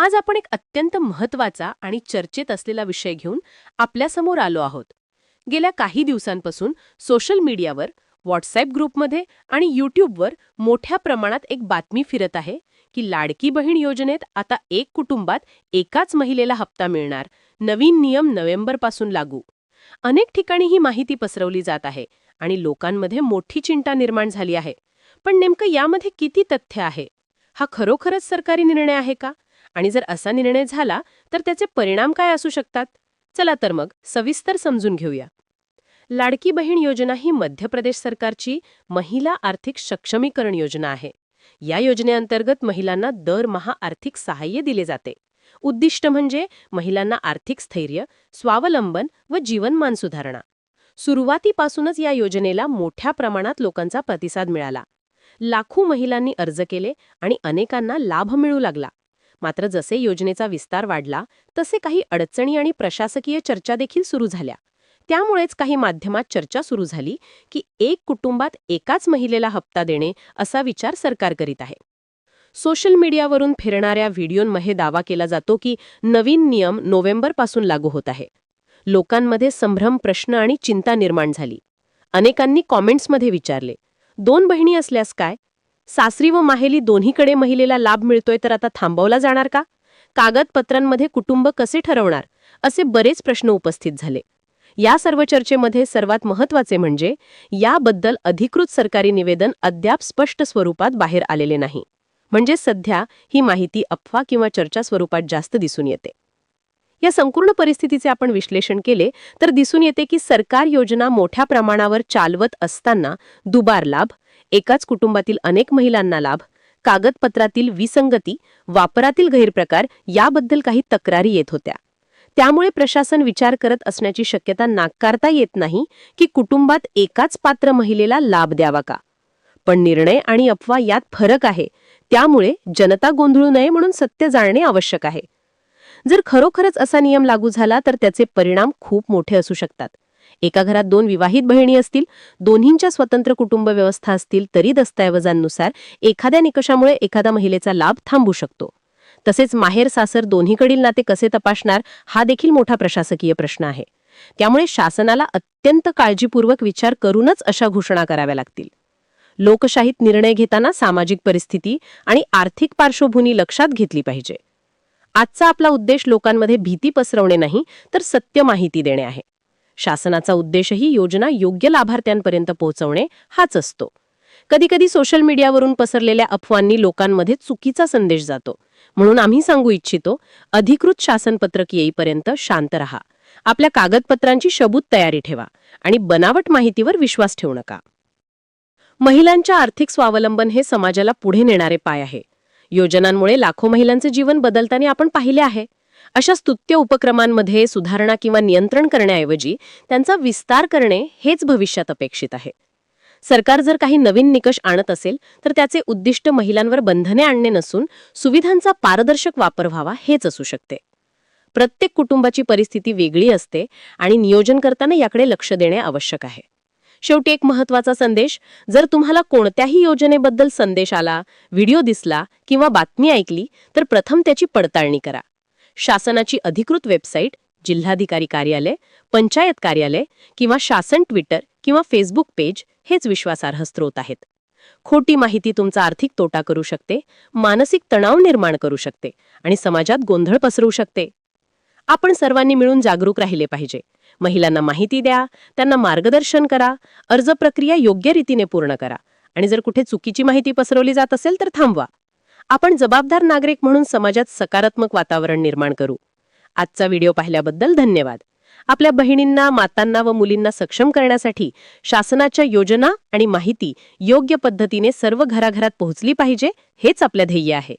आज आपण एक अत्यंत महत्त्वाचा आणि चर्चेत असलेला विषय घेऊन आपल्यासमोर आलो आहोत. गेल्या काही दिवसांपासून सोशल मीडियावर व्हॉट्सॲप ग्रुपमध्ये आणि यूट्यूबवर मोठ्या प्रमाणात एक बातमी फिरत आहे की लाडकी बहीण योजनेत आता एक कुटुंबात एकाच महिलेला हप्ता मिळणार. नवीन नियम नोव्हेंबरपासून लागू. अनेक ठिकाणी ही माहिती पसरवली जात आहे आणि लोकांमध्ये मोठी चिंता निर्माण झाली आहे. पण नेमकं यामध्ये किती तथ्य आहे? हा खरोखरच सरकारी निर्णय आहे का? आणि जर असा निर्णय झाला तर त्याचे परिणाम काय असू शकतात? चला तर मग सविस्तर समजून घेऊया. लाडकी बहीण योजना ही मध्य प्रदेश सरकारची महिला आर्थिक सक्षमीकरण योजना आहे. या योजनेअंतर्गत महिलांना दरमहा आर्थिक सहाय्य दिले जाते. उद्दिष्ट म्हणजे महिलांना आर्थिक स्थैर्य स्वावलंबन व जीवनमान सुधारणा. सुरुवातीपासूनच या योजनेला मोठ्या प्रमाणात लोकांचा प्रतिसाद मिळाला. लाखो महिलांनी अर्ज केले आणि अनेकांना लाभ मिळू लागला. मात्र जसे योजनेचा विस्तार वाढला तसे काही अडचणी आणि प्रशासकीय चर्चा देखील सुरू झाल्या. त्यामुळेच काही माध्यमात चर्चा सुरू झाली की एक कुटुंबात एकाच महिलेला हप्ता देणे असा विचार सरकार करीत आहे. सोशल मीडियावरून फिरणाऱ्या व्हिडिओंमध्ये दावा केला जातो की नवीन नियम नोव्हेंबरपासून लागू होत आहे. लोकांमध्ये संभ्रम प्रश्न आणि चिंता निर्माण झाली. अनेकांनी कॉमेंट्समध्ये विचारले दोन बहिणी असल्यास काय? सासरी व माहेली दोन्हीकडे महिलेला लाभ मिळतोय तर आता थांबवला जाणार का? कागदपत्रांमध्ये कुटुंब कसे ठरवणार? असे बरेच प्रश्न उपस्थित झाले. या सर्व चर्चेमध्ये सर्वात महत्त्वाचे म्हणजे याबद्दल अधिकृत सरकारी निवेदन अद्याप स्पष्ट स्वरूपात बाहेर आलेले नाही. म्हणजे सध्या ही माहिती अफवा किंवा चर्चा स्वरूपात जास्त दिसून येते. या संपूर्ण परिस्थितीचे आपण विश्लेषण केले तर दिसून येते की सरकार योजना मोठ्या प्रमाणावर चालवत असताना दुबार लाभ एकाच कुटुंबातील अनेक महिलांना लाभ कागदपत्रातील विसंगती वापरातील गैरप्रकार याबद्दल काही तक्रारी येत होत्या. त्यामुळे प्रशासन विचार करत असण्याची शक्यता नाकारता येत नाही की कुटुंबात एकाच पात्र महिलेला लाभ द्यावा का? पण निर्णय आणि अफवा यात फरक आहे. त्यामुळे जनता गोंधळू नये म्हणून सत्य जाणणे आवश्यक आहे. जर खरोखरच असा नियम लागू झाला तर त्याचे परिणाम खूप मोठे असू शकतात. एका घरात दोन विवाहित बहिणी असतील दोन्हींच्या स्वतंत्र कुटुंब व्यवस्था असतील तरी दस्तऐवजांनुसार एखाद्या निकषामुळे एखाद्या महिलेचा लाभ थांबू शकतो. तसेच माहेर सासर दोन्हीकडील नाते कसे तपासणार हा देखील मोठा प्रशासकीय प्रश्न आहे. त्यामुळे शासनाला अत्यंत काळजीपूर्वक विचार करूनच अशा घोषणा कराव्या लागतील. लोकशाहीत निर्णय घेताना सामाजिक परिस्थिती आणि आर्थिक पार्श्वभूमी लक्षात घेतली पाहिजे. आजचा आपला उद्देश लोकांमध्ये भीती पसरवणे नाही तर सत्य माहिती देणे आहे. शासनाचा उद्देशही योजना योग्य लाभार्थ्यांपर्यंत पोहोचवणे हाच असतो. कधीकधी सोशल मीडियावरून पसरलेल्या अफवांनी लोकांमध्ये चुकीचा संदेश जातो. म्हणून आम्ही सांगू इच्छितो अधिकृत शासनपत्रक येईपर्यंत शांत रहा. आपल्या कागदपत्रांची शबूत तयारी ठेवा आणि बनावट माहितीवर विश्वास ठेवू नका. महिलांच्या आर्थिक स्वावलंबन हे समाजाला पुढे नेणारे पाय आहे. योजनांमुळे लाखो महिलांचे जीवन बदलताना आपण पाहिले आहे. अशा स्तुत्य उपक्रमांमध्ये सुधारणा किंवा नियंत्रण करण्याऐवजी त्यांचा विस्तार करणे हेच भविष्यात अपेक्षित आहे. सरकार जर काही नवीन निकष आणत असेल तर त्याचे उद्दिष्ट महिलांवर बंधने आणणे नसून सुविधांचा पारदर्शक वापर व्हावा हेच असू शकते. प्रत्येक कुटुंबाची परिस्थिती वेगळी असते आणि नियोजन करताना याकडे लक्ष देणे आवश्यक आहे. शेवटी एक महत्त्वाचा संदेश जर तुम्हाला कोणत्याही योजनेबद्दल संदेश आला व्हिडिओ दिसला किंवा बातमी ऐकली तर प्रथम त्याची पडताळणी करा. शासनाची अधिकृत वेबसाईट जिल्हाधिकारी कार्यालय पंचायत कार्यालय किंवा शासन ट्विटर किंवा फेसबुक पेज हेच विश्वासार्ह स्रोत आहेत. खोटी माहिती तुमचा आर्थिक तोटा करू शकते मानसिक तणाव निर्माण करू शकते आणि समाजात गोंधळ पसरवू शकते. आपण सर्वांनी मिळून जागरूक राहिले पाहिजे. महिलांना माहिती द्या त्यांना मार्गदर्शन करा अर्ज प्रक्रिया योग्य रीतीने पूर्ण करा आणि जर कुठे चुकीची माहिती पसरवली जात असेल तर थांबवा. आपण जबाबदार नागरिक म्हणून समाजात सकारात्मक वातावरण निर्माण करू. आजचा व्हिडिओ पाहिल्याबद्दल धन्यवाद. आपल्या बहिणींना मातांना व मुलींना सक्षम करण्यासाठी शासनाच्या योजना आणि माहिती योग्य पद्धतीने सर्व घराघरात पोहोचली पाहिजे हेच आपल्या ध्येय आहे.